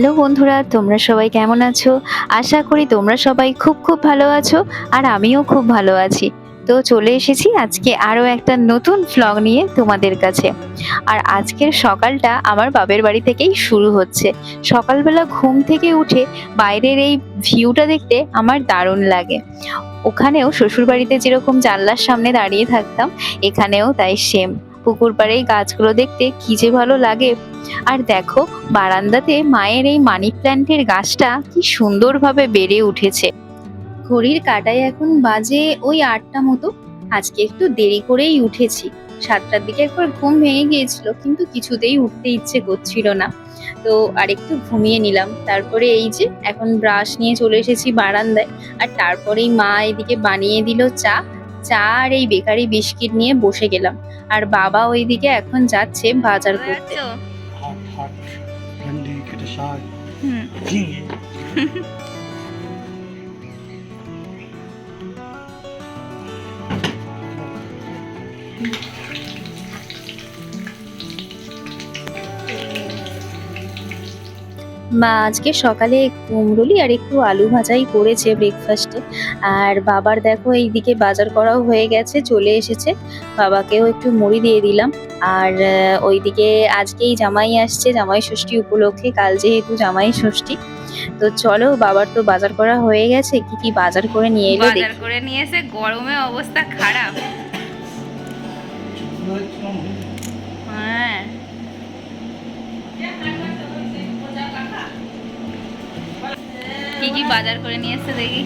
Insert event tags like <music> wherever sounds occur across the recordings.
Hello বন্ধুরা, তোমরা সবাই কেমন আছো? আশা করি তোমরা সবাই খুব খুব ভালো আছো আর আমিও খুব ভালো আছি। তো চলে এসেছি আজকে আরও একটা নতুন ফ্লগ নিয়ে তোমাদের কাছে। আর আজকের সকালটা আমার বাপের বাড়ি থেকেই শুরু হচ্ছে। সকালবেলা ঘুম থেকে উঠে বাইরের এই ভিউটা দেখতে আমার দারুণ লাগে। ওখানেও শ্বশুরবাড়িতে যেরকম জানলার সামনে দাঁড়িয়ে থাকতাম, এখানেও তাই সেম পুকুর পাড়ে এই গাছগুলো দেখতে কি যে ভালো লাগে। আর দেখো, বারান্দাতে মায়ের এই মানি প্ল্যান্টের গাছটা কি সুন্দরভাবে বেড়ে উঠেছে। ঘড়ির কাটায় এখন বাজে ওই আটটা মতো। আজকে একটু দেরি করেই উঠেছি। সাতটার দিকে একবার ঘুম ভেঙে গিয়েছিল, কিন্তু কিছুতেই উঠতে ইচ্ছে করছিল না। তো আর একটু ঘুমিয়ে নিলাম। তারপরে এই যে, এখন ব্রাশ নিয়ে চলে এসেছি বারান্দায়। আর তারপরেই মা এদিকে বানিয়ে দিল চা। চা আর এই বেকারি বিস্কিট নিয়ে বসে গেলাম। আর বাবা ওইদিকে এখন যাচ্ছে বাজার করতে। হুম। <laughs> মা আজকে সকালে কুমড়োলি আর একটু আলু ভাজাই করেছে ব্রেকফাস্টে আর বাবার দেখো এইদিকে বাজার করাও হয়ে গেছে চলে এসেছে। বাবাকেও একটু মুড়ি দিয়ে দিলাম। আর ওইদিকে আজকেই জামাই আসছে জামাই ষষ্ঠী উপলক্ষে কাল যেহেতু জামাই ষষ্ঠী। তো চলো বাবার তো বাজার করা হয়ে গেছে কি কি বাজার করে নিয়ে এলো বাজার করে নিয়ে এসে গরমে অবস্থা খারাপ। হ্যাঁ। কি কি বাজার করে নিয়ে এসছে দেখি।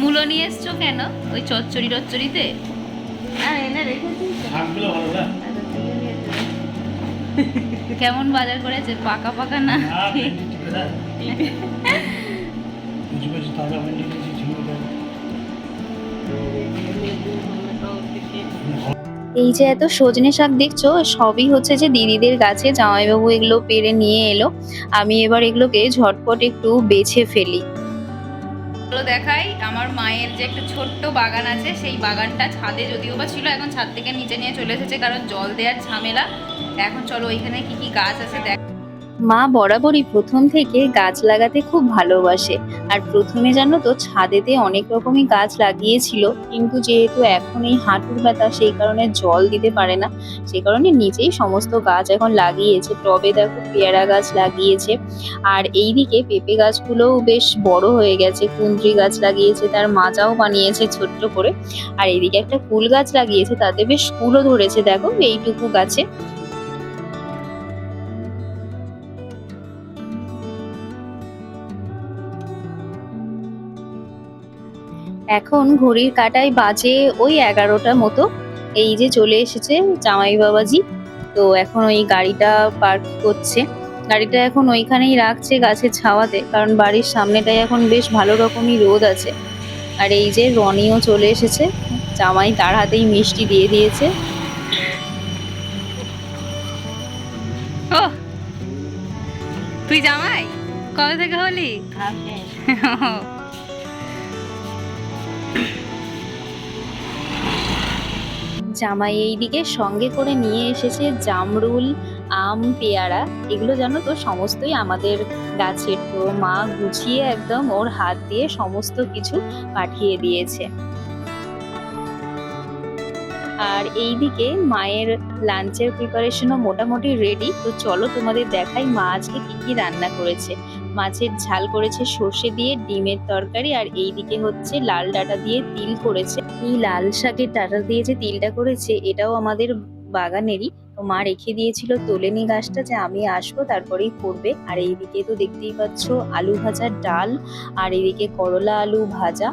মূলো নিয়ে এসছো কেন? ওই চচ্চড়ি টচ্চড়িতে? না? কেমন বাজার করেছে? পাকা পাকা না? তাজা এই যে এত সজনে শাক দেখছ, সবই হচ্ছে যে দিদিদের গাছে জামাইবাবু এগুলো পেরে নিয়ে এলো। আমি এবার এগুলোকে ঝটপট একটু বেছে ফেলি। দেখাই, আমার মায়ের যে একটা ছোট্ট বাগান আছে, সেই বাগানটা ছাদে যদিও বা ছিল, এখন ছাদ থেকে নিচে নিয়ে চলে এসেছে, কারণ জল দেওয়ার ঝামেলা। এখন চলো ওইখানে কি কি গাছ আছে দেখ মা বরাবরই প্রথম থেকে গাছ লাগাতে খুব ভালোবাসে। আর প্রথমে জানো তো, ছাদেতে অনেক রকমই গাছ লাগিয়েছিল, কিন্তু যেহেতু এখন এই হাঁটুর ব্যথা, সেই কারণে জল দিতে পারে না। সেই কারণে নিচেই সমস্ত গাছ এখন লাগিয়েছে। টবে দেখো পেয়ারা গাছ লাগিয়েছে। আর এইদিকে পেঁপে গাছগুলোও বেশ বড় হয়ে গেছে। কুন্দ্রি গাছ লাগিয়েছে, তার মাজাও বানিয়েছে ছোট্ট করে। আর এইদিকে একটা কুল গাছ লাগিয়েছে, তাতে বেশ কুলও ধরেছে। দেখো, এইটুকু গাছে। এখন ঘড়ির কাটায় বাজে ওই এগারোটা মতো। এই যে চলে এসেছে জামাই বাবাজি। তো এখন ওই গাড়িটা পার্ক করছে। গাড়িটা এখন ওইখানেই রাখছে গাছের ছাওয়াতে কারণ বাড়ির সামনেটায় এখন বেশ ভালো রকমই রোদ আছে। আর এই যে রনিও চলে এসেছে। জামাই তার হাতেই মিষ্টি দিয়ে দিয়েছে। তুই জামাই? কবে থেকে হলি? জামাই এইদিকে সঙ্গে করে নিয়ে এসেছে জামরুল, আম, পেয়ারা। এগুলো জানো তো, সমস্তই আমাদের গাছের তো। মা গুছিয়ে একদম ওর হাত দিয়ে সমস্ত কিছু পাঠিয়ে দিয়েছে। আর এইদিকে মায়ের লাঞ্চের প্রিপারেশনও মোটামুটি রেডি তো চলো তোমাদের দেখাই মা আজকে কি কি রান্না করেছে। মাছের ঝাল করেছে সর্ষে দিয়ে, ডিমের তরকারি আর এই দিকে হচ্ছে লাল ডাটা দিয়ে তিল করেছে। এই লাল শাকের ডাটা দিয়ে যে তিলটা করেছে, এটাও আমাদের বাগানেরই। তো মা রেখে দিয়েছিল তোলেনি গাছটা, যে আমি আসব, তারপরেই করবে। আর এইদিকে তো দেখতেই পাচ্ছ, আলু ভাজার ডাল, আর এদিকে করলা আলু ভাজা।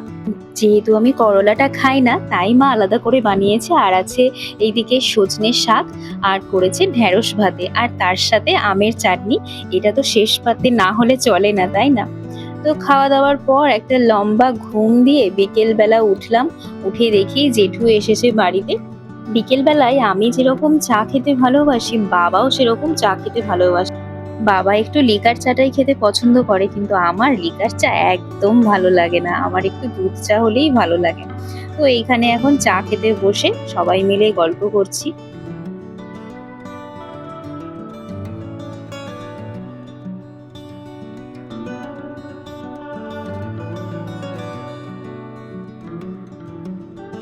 যেহেতু আমি করলাটা খাই না, তাই মা আলাদা করে বানিয়েছে, আর আছে এইদিকে সজনে শাক, আর করেছে ঢেঁড়স ভাতে। আর তার সাথে আমের চাটনি, এটা তো শেষ পাতে না হলে চলে না, তাই না? তো খাওয়া দাওয়ার পর একটা লম্বা ঘুম দিয়ে বিকেলবেলা উঠলাম। উঠে দেখি জেঠু এসেছে বাড়িতে। বিকেল বেলায় আমি যেরকম চা খেতে ভালোবাসি, বাবাও সেরকম চা খেতে ভালোবাসে। বাবা একটু লিকার চাটাই খেতে পছন্দ করে, কিন্তু আমার লিকার চা একদম ভালো লাগে না। আমার একটু দুধ চা হলেই ভালো লাগে। তো এইখানে এখন চা খেতে বসে সবাই মিলে গল্প করছি।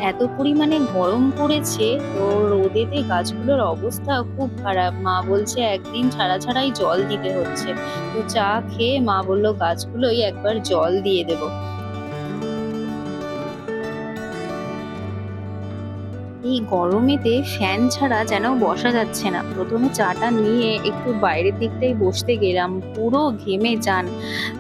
এত পরিমাণে গরম পড়েছে, তো রোদেতে গাছগুলোর অবস্থা খুব খারাপ। মা বলছে, একদিন ছাড়া ছাড়াই জল দিতে হচ্ছে। তো চা খেয়ে মা বলল, গাছগুলোই একবার জল দিয়ে দেব। এই গরমেতে ফ্যান ছাড়া যেন বসা যাচ্ছে না। প্রথমে চাটা নিয়ে একটু বাইরের দিকটাই বসতে গেলাম, পুরো ঘেমে যান।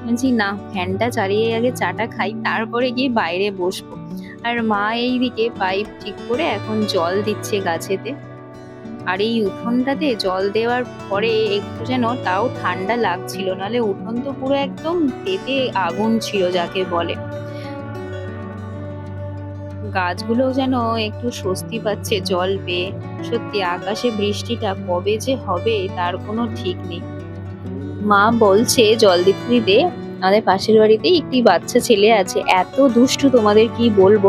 বলছি, না, ফ্যানটা চালিয়ে আগে চাটা খাই, তারপরে গিয়ে বাইরে বসবো। আর মা এইদিকে পাইপ ঠিক করে এখন জল দিচ্ছে গাছেতে। আর এই উঠোনটাতে জল দেওয়ার পরে একটু যেন তাও ঠান্ডা লাগছিল, নাহলে উঠোন তো পুরো একদম তেতে আগুন ছিল যাকে বলে। গাছগুলো যেন একটু স্বস্তি পাচ্ছে, জল পেয়ে। সত্যি আকাশে বৃষ্টিটা কবে যে হবে তার কোনো ঠিক নেই। মা বলছে, জল দিতে দিতে আমাদের পাশের বাড়িতেই একটি বাচ্চা ছেলে আছে। এত দুষ্টু তোমাদের কি বলব?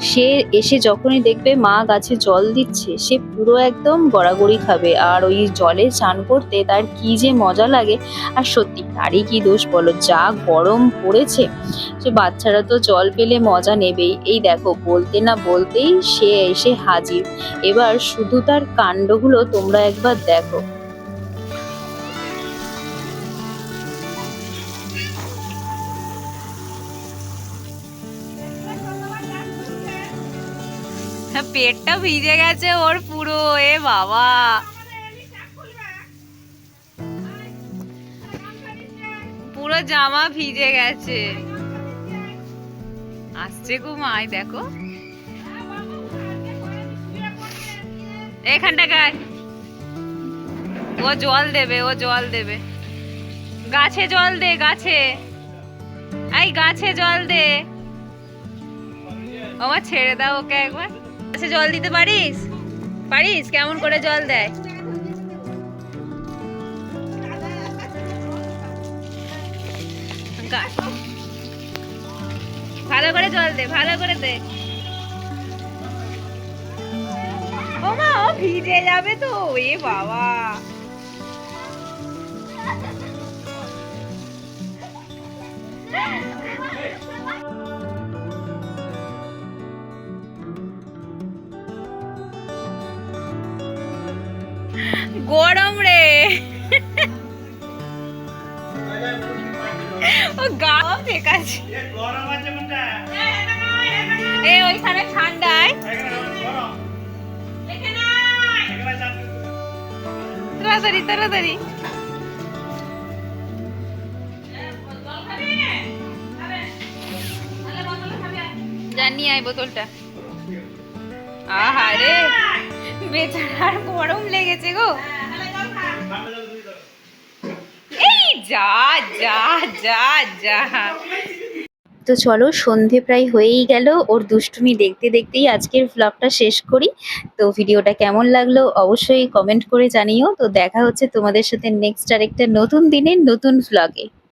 সে এসে যখনই দেখবে মা গাছে জল দিচ্ছে, সে পুরো একদম গড়াগড়ি খাবে। আর ওই জলে চান করতে তার কি যে মজা লাগে। আর সত্যি, তারই কি দোষ বলো? যা গরম পড়েছে, সে বাচ্চারা তো জল পেলে মজা নেবেই। এই দেখো, বলতে না বলতেই সে এসে হাজির। এবার শুধু তার কাণ্ডগুলো তোমরা একবার দেখো। পেটটা ভিজে গেছে ওর পুরো, এ বাবা। পুরো জামা ভিজে গেছে। আসছে গো মাই দেখো। এখানটা গাছ ও জল দেবে, ও জল দেবে। গাছে জল দে, গাছে। এই গাছে জল দে। আমার ছেড়ে দাও ওকে একবার। গাছে জল দিতে পারিস? পারিস? কেমন করে জল দেয়? ভালো করে জল দে, ভালো করে দে। ও মা, ও ভিজে যাবে তো। এ বাবা। <laughs> গরম রে। ও গা ঠিক আছে। এ ওইখানে ঠান্ডায়। তাড়াতাড়ি তাড়াতাড়ি। জানি আয় বোতলটা। আহারে। গরম লেগেছে গো। এই যা যা যা যা। তো চলো, সন্ধে প্রায় হয়েই গেল। ওর দুষ্টুমি দেখতে দেখতেই আজকের ভ্লগটা শেষ করি। তো ভিডিওটা কেমন লাগল অবশ্যই কমেন্ট করে জানিও। তো দেখা হচ্ছে তোমাদের সাথে নেক্সট আরেকটা নতুন দিনের নতুন ভ্লগে